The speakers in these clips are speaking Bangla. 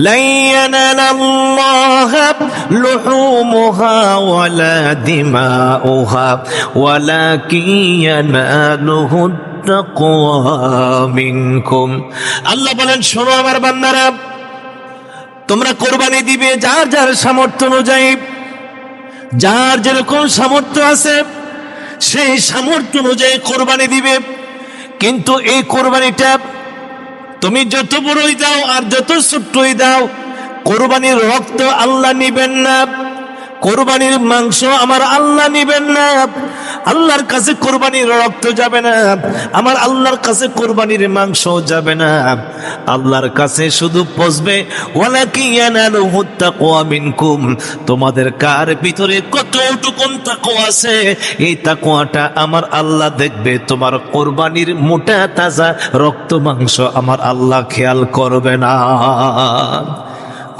لن ينال الله لحومها ولا دماؤها ولكن يناله التقوى منكم আল্লাহ বলেন শোনো আমার বান্দারা তোমরা কোরবানি দিবে যার যার সামর্থ্য অনুযায়ী যার যেরকম সামর্থ্য আছে সেই সামর্থ্য অনুযায়ী কোরবানি দিবে কিন্তু এই কোরবানিটা তুমি যত বড়ই দাও আর যত ছোট্টই দাও, কোরবানির রক্ত আল্লাহ নিবেন না, কোরবানির মাংস আমার আল্লাহ নিবেন না। আল্লাহর কাছে কোরবানির রক্ত যাবে না। আমার আল্লাহর কাছে কোরবানির মাংস যাবে না। আল্লাহর কাছে শুধু পচবে তাকওয়া মিনকুম। তোমাদের কার ভিতরে কতটুকুন তাকওয়া আছে? এই তাকওয়াটা আমার আল্লাহ দেখবে, তোমার কোরবানির মোটা তাজা রক্ত মাংস আমার আল্লাহ খেয়াল করবে না।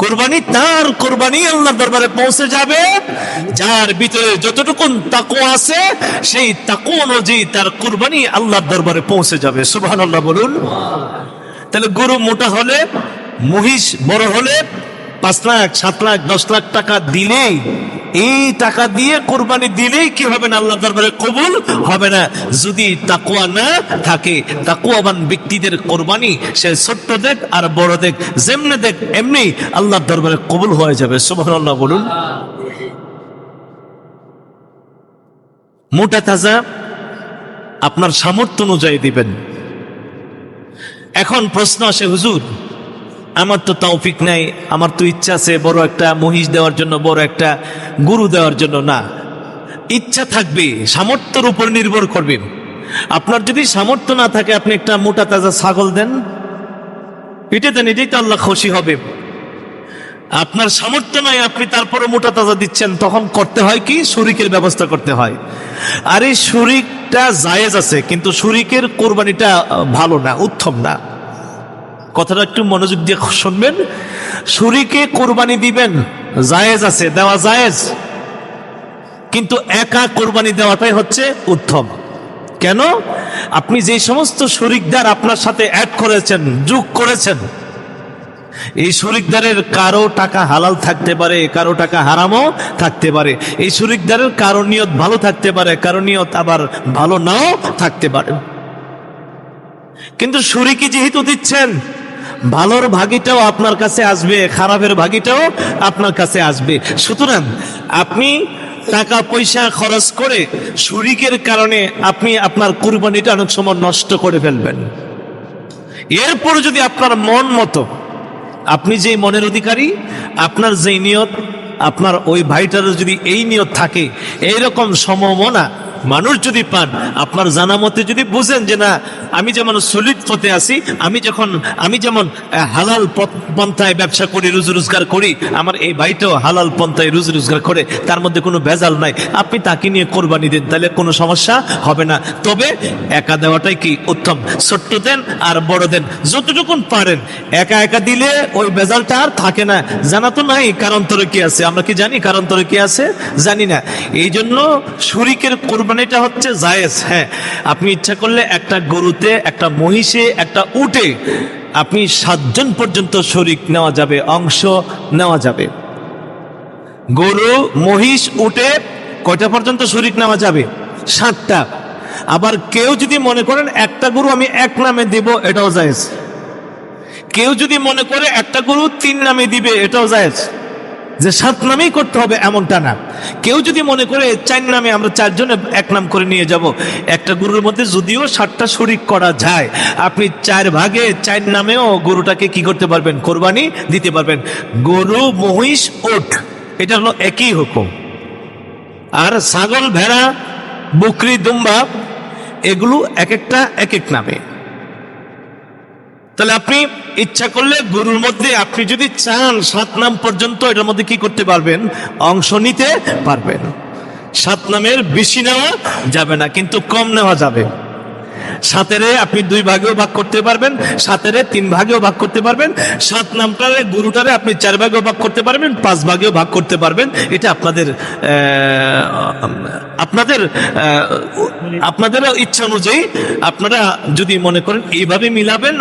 কোরবানি, তার কোরবানি আল্লাহর দরবারে পৌঁছে যাবে। যার ভিতরে যতটুকু তাকু আছে, সেই তাকু অনুযায়ী তার কোরবানি আল্লাহর দরবারে পৌঁছে যাবে। সুবহানাল্লাহ বলুন। তাহলে গরু মোটা হলে, মহিষ বড় হলে, পাঁচ লাখ, সাত লাখ, দশ লাখ টাকা দিলেই এই টাকা দিয়ে কোরবানি দিলেই কি হবে না? আল্লাহ দরবারে কবুল হবে না। যদি তাকুয়া না থাকে তাকুয়াবান ব্যক্তিদের কোরবানি সে ছোট্ট দেখ আর বড় দেখ, যেমনে দেখ, এমনি আল্লাহর দরবারে কবুল হয়ে যাবে। সুবহানাল্লাহ বলুন। মোটা তাজা আপনার সামর্থ্য অনুযায়ী দিবেন। এখন প্রশ্ন আসে, হুজুর আমার তো তৌফিক নাই, আমার তো ইচ্ছা আছে বড় একটা মহিষ দেওয়ার জন্য, বড় একটা গুরু দেওয়ার জন্য, না। ইচ্ছা থাকবে, সামর্থ্যের উপর নির্ভর করবে। আপনার যদি সামর্থ্য না থাকে, আপনি একটা মোটা তাজা ছাগল দেন। এটা দেন, এটাই তো আল্লাহ খুশি হবে। আপনার সামর্থ্য নাই, আপনি তারপরে মোটা তাজা দিচ্ছেন, তখন করতে হয় কি? শরিকের ব্যবস্থা করতে হয়। আর এই শরিকটা জায়েজ আছে, কিন্তু শরিকের কোরবানিটা ভালো না, উত্তম না। কথাটা একটু মনোযোগ দিয়ে শুনবেন। শরিকে কোরবানি দিবেন, জায়েজ আছে, দেওয়া জায়েজ। কিন্তু একা কোরবানি দেওয়াটাই হচ্ছে উত্তম। কেন? আপনি যে সমস্ত শরিকদার আপনার সাথে অ্যাড করেছেন, যোগ করেছেন, এই শরিকদারের কারও টাকা হালাল থাকতে পারে, কারও টাকা হারামও থাকতে পারে। এই শরিকদারের কারও নিয়ত ভালো থাকতে পারে, কারও নিয়ত আবার ভালো নাও থাকতে পারে। কিন্তু শরিকি যেহেতু দিচ্ছেন ভালোর ভাগিটাও আপনার কাছে আসবে, খারাপের ভাগিটাও আপনার কাছে আসবে। সুতরাং আপনি টাকা, পয়সা খরচ করে শরিকের কারণে আপনি আপনার কুরবানিটা অনেক সময় নষ্ট করে ফেলবেন। এরপর যদি আপনার মন মতো, আপনি যেই মনের অধিকারী, আপনার যেই নিয়ত, আপনার ওই ভাইটারও যদি এই নিয়ত থাকে, এইরকম সমমনা মানুষ যদি পান, আপনার জানা মতে যদি বুঝেন যে না, আমি যেমন সলিড পথে আছি, আমি যখন, আমি যেমন হালাল পন্থায় ব্যবসা করি, রুজি রোজগার করি, আমার এই ভাইটাও হালাল পন্থায় রুজি রোজগার করে, তার মধ্যে কোনো ভেজাল নাই। আপনি তাকে নিয়ে কোরবানি দেন, তাহলে কোনো সমস্যা হবে না। তবে একা দেওয়াটাই কি উত্তম? ছোট্ট দেন আর বড় দেন। যতটুকুন পারেন, একা একা দিলে ওই ভেজালটা আর থাকে না। জানা তো নাই কারণতরে কি আছে, আমরা কি জানি কারণতরে কি আছে? জানি না। এই জন্য শরিকের কোরবানিটা হচ্ছে জায়েজ হ্যাঁ। আপনি ইচ্ছা করলে একটা গরুতে, একটা মহিষে, একটা উটে আপনি সাতজন পর্যন্ত শরিক নেওয়া যাবে, অংশ নেওয়া যাবে। গরু, মহিষ, উটে কয়টা পর্যন্ত শরিক নেওয়া যাবে? সাতটা। আবার কেউ যদি মনে করেন একটা গরু আমি এক নামে দেব, এটাও জায়েজ। কেউ যদি মনে করে একটা গরু তিন নামে দিবে, এটাও জায়েজ। যে সাত নামেই করতে হবে এমনটা না। কেউ যদি মনে করে চার নামে আমরা চারজনে এক নাম করে নিয়ে যাব, একটা গরুর মধ্যে যদিও সাতটা শরিক করা যায়, আপনি চার ভাগে চার নামেও গরুটাকে কি করতে পারবেন? কোরবানি দিতে পারবেন। গরু, মহিষ, ওট, এটা হলো একই হুকুম। আর ছাগল, ভেড়া, বকরি, দুম্বা, এগুলো এক একটা এক এক নামে। তাহলে আপনি ইচ্ছা করলে গরুর মধ্যে আপনি যদি চান সাত নাম পর্যন্ত এটার মধ্যে কি করতে পারবেন? অংশ নিতে পারবেন। সাত নামের বেশি নেওয়া যাবে না, কিন্তু কম নেওয়া যাবে। সাতেরে আপনি দুই ভাগেও ভাগ করতে পারবেন, সাতেরে তিন ভাগেও ভাগ করতে পারবেন, সাত নামটারে, গরুটারে আপনি চার ভাগেও ভাগ করতে পারবেন, পাঁচ ভাগেও ভাগ করতে পারবেন। এটা আপনাদের আপনাদের আপনাদের ইচ্ছা অনুযায়ী আপনারা যদি মনে করেন এইভাবে মিলাবেন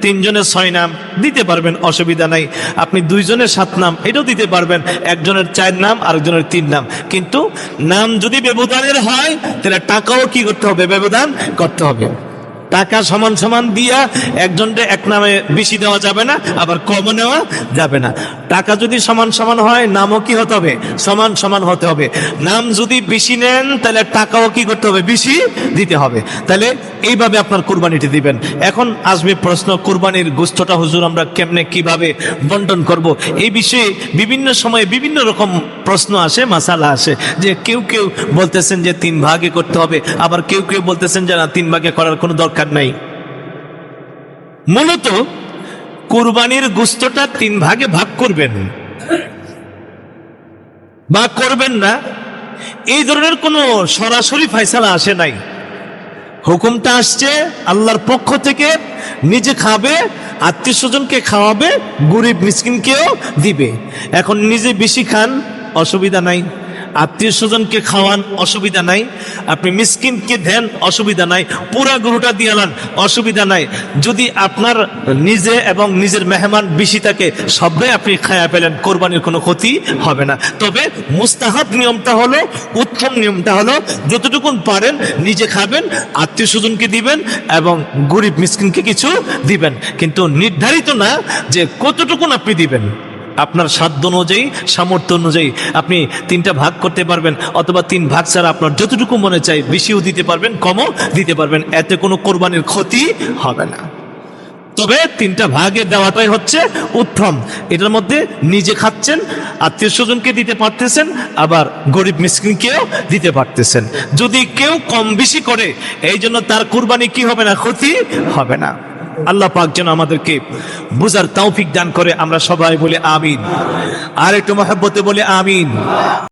তিনজনের ছয় নাম দিতে পারবেন, অসুবিধা নাই। আপনি দুইজনের সাত নাম, এটাও দিতে পারবেন। একজনের চার নাম, আরেকজনের তিন নাম। কিন্তু নাম যদি ব্যবধানের হয়, তাহলে টাকাও কি করতে হবে? ব্যবধান করতে হবে। টাকা সমান সমান দিয়া একজনকে এক নামে বেশি দেওয়া যাবে না, আবার কম নেওয়া যাবে না। টাকা যদি সমান সমান হয়, নামও কি হতে হবে? সমান সমান হতে হবে। নাম যদি বেশি নেন, তাহলে টাকাও কি করতে হবে? বেশি দিতে হবে। তাহলে এইভাবে আপনার কুরবানিটি দিবেন। এখন আসবে প্রশ্ন, কুরবানির গোষ্ঠটা হুজুর আমরা কেমনে, কীভাবে বন্টন করব? এই বিষয়ে বিভিন্ন সময়ে বিভিন্ন রকম প্রশ্ন আসে, মাসালা আসে, যে কেউ কেউ বলতেছেন যে তিন ভাগে করতে হবে, আবার কেউ কেউ বলতেছেন যে না, তিন ভাগে করার কোনো দরকার নাই। মূলত কুরবানির গুস্তটা তিন ভাগে ভাগ করবেন। বা করবেন না, এই ধরনের কোনো সরাসরি ফয়সালা আসে নাই। হুকুমটা আসছে, আল্লাহর পক্ষ থেকে নিজে খাবে, আত্মীয় স্বজনকে খাওয়াবে, গরিব মিসকিনকেও দিবে। এখন নিজে বেশি খান, অসুবিধা নাই। আত্মীয় স্বজনকে খাওয়ান, অসুবিধা নাই। আপনি মিসকিনকে দেন, অসুবিধা নাই। পুরা গরুটা দিয়ে আনান অসুবিধা নাই। যদি আপনার নিজে এবং নিজের মেহমান বেশি থাকে সবাই আপনি খায়া পেলেন কোরবানির কোনো ক্ষতি হবে না। তবে মুস্তাহাব নিয়মটা হলো, উত্তম নিয়মটা হলো, যতটুকুন পারেন নিজে খাবেন আত্মীয় স্বজনকে দিবেন এবং গরিব মিসকিনকে কিছু দিবেন। কিন্তু নির্ধারিত না যে কতটুকুন আপনি দিবেন। আপনার সাধ্য অনুযায়ী, সামর্থ্য অনুযায়ী আপনি তিনটা ভাগ করতে পারবেন, অথবা তিন ভাগ ছাড়া আপনার যতটুকু মনে চাই বেশিও দিতে পারবেন, কমও দিতে পারবেন। এতে কোনো কোরবানির ক্ষতি হবে না। তবে তিনটা ভাগে দেওয়াটাই হচ্ছে উত্তম। এটার মধ্যে নিজে খাচ্ছেন, আত্মীয় স্বজনকে দিতে পারতেছেন, আবার গরিব মিসকিনকেও দিতে পারতেছেন। যদি কেউ কম বেশি করে এই জন্য তার কুরবানি কি হবে না, ক্ষতি হবে না। আল্লাহ পাক যেন আমাদেরকে বুঝার তৌফিক দান করে, আমরা সবাই বলে আমিন। আর একটু মহাব্বতে বলে আমিন।